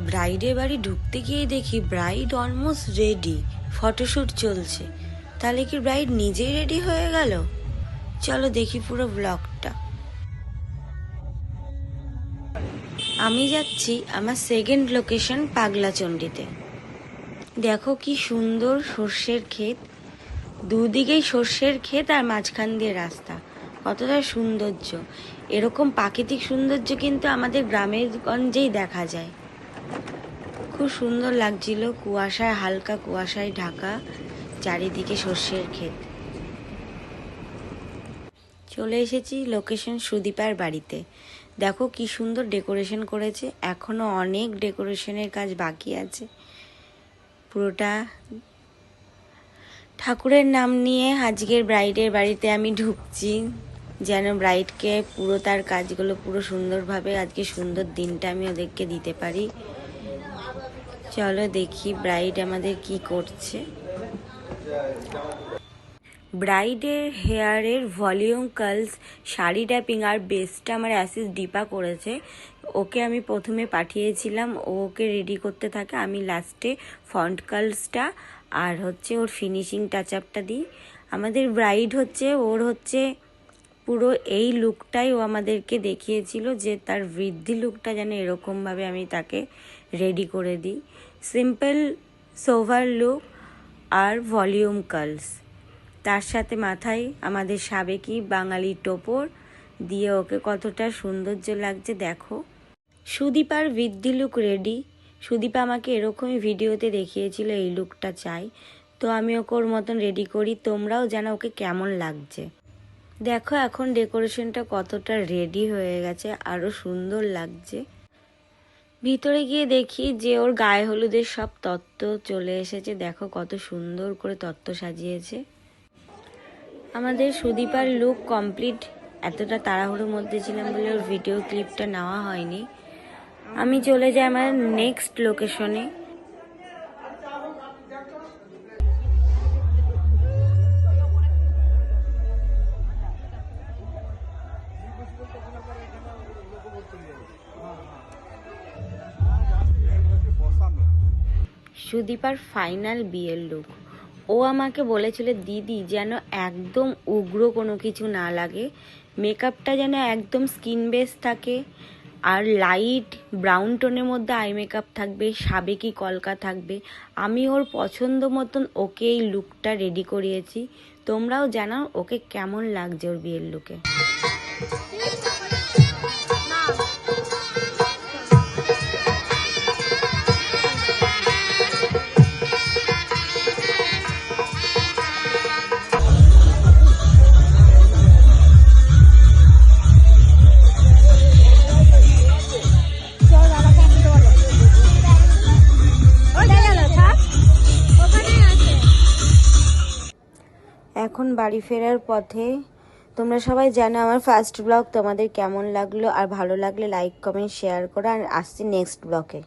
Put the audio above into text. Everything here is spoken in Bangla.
ব্রাইডের বাড়ি ঢুকতে গিয়ে দেখি ব্রাইড অলমোস্ট রেডি ফটোশ্যুট চলছে। তাহলে কি ব্রাইড নিজেই রেডি হয়ে গেল? চলো দেখি পুরো ব্লগটা আমি যাচ্ছি আমার সেকেন্ড লোকেশন পাগলাচণ্ডীতে। দেখো কি সুন্দর সর্ষের ক্ষেত। দুদিকেই সর্ষের ক্ষেত আর মাঝখান দিয়ে রাস্তা। কতটা সৌন্দর্য। এরকম প্রাকৃতিক সৌন্দর্য কিন্তু আমাদের গ্রামের গঞ্জেই দেখা যায়। খুব সুন্দর লাগছিল কুয়াশায়, হালকা কুয়াশায় ঢাকা, চারিদিকে সর্ষের ক্ষেত। চলে এসেছি লোকেশন সুদীপার বাড়িতে। দেখো কি সুন্দর ডেকোরেশন করেছে, এখনও অনেক ডেকোরেশনের কাজ বাকি আছে। পুরোটা ঠাকুরের নাম নিয়ে আজকের ব্রাইডের বাড়িতে আমি ঢুকছি, যেন ব্রাইডকে পুরো তার কাজগুলো পুরো সুন্দরভাবে আজকে সুন্দর দিনটা আমি ওদেরকে দিতে পারি। চলো দেখি ব্রাইড আমাদের কি করছে। ব্রাইডের হেয়ারের ভলিউম কার্লস শাড়ি ট্যাপিং আর বেসটা আমার অ্যাসিস ডিপা করেছে। ওকে আমি প্রথমে পাঠিয়েছিলাম ওকে রেডি করতে থাকে। আমি লাস্টে ফন্ট কার্লসটা আর হচ্ছে ওর ফিনিশিং টাচ আপটা দিই। আমাদের ব্রাইড হচ্ছে, ওর হচ্ছে পুরো এই লুকটাই ও আমাদেরকে দেখিয়েছিল যে তার বৃদ্ধি লুকটা যেন এরকমভাবে আমি তাকে রেডি করে দিই। সিম্পল সোভার লুক আর ভলিউম কার্লস তার সাথে মাথায় আমাদের সাবেকি বাঙালি টোপর দিয়ে ওকে কতটা সৌন্দর্য লাগছে, দেখো। সুদীপার বৃদ্ধি লুক রেডি সুদীপা আমাকে এরকমই ভিডিওতে দেখিয়েছিল এই লুকটা চাই। তো আমি ওকে ওর মতন রেডি করি। তোমরাও জানো ওকে কেমন লাগছে। দেখো এখন ডেকোরেশনটা কতটা রেডি হয়ে গেছে আরও সুন্দর লাগছে। ভিতরে গিয়ে দেখি যে ওর গায়ে হলুদের সব তত্ত্ব চলে এসেছে, দেখো কত সুন্দর করে তত্ত্ব সাজিয়েছে। আমাদের সুদীপার লুক কমপ্লিট এতটা তাড়াহুড়োর মধ্যে ছিলাম বলে ওর ভিডিও ক্লিপটা নেওয়া হয়নি। আমি চলে যাই আমার নেক্সট লোকেশনে সুদীপার ফাইনাল বিয়ের লুক ও আমাকে বলেছিল, দিদি, যেন একদম উগ্র কোনো কিছু না লাগে। মেকআপটা যেন একদম স্কিন বেস থাকে আর লাইট ব্রাউন টোনের মধ্যে আই মেকআপ থাকবে, সাবেকি কলকা থাকবে। আমি ওর পছন্দ মতন ওকে এই লুকটা রেডি করিয়েছি। তোমরাও জানাও ওকে কেমন লাগছে ওর বিয়ের লুকে এখন বাড়ি ফেরার পথে তোমরা সবাই জানো আমার ফার্স্ট ব্লগ তোমাদের কেমন লাগল, আর ভালো লাগলে লাইক কমেন্ট শেয়ার করো, আর আসছি নেক্সট ব্লগে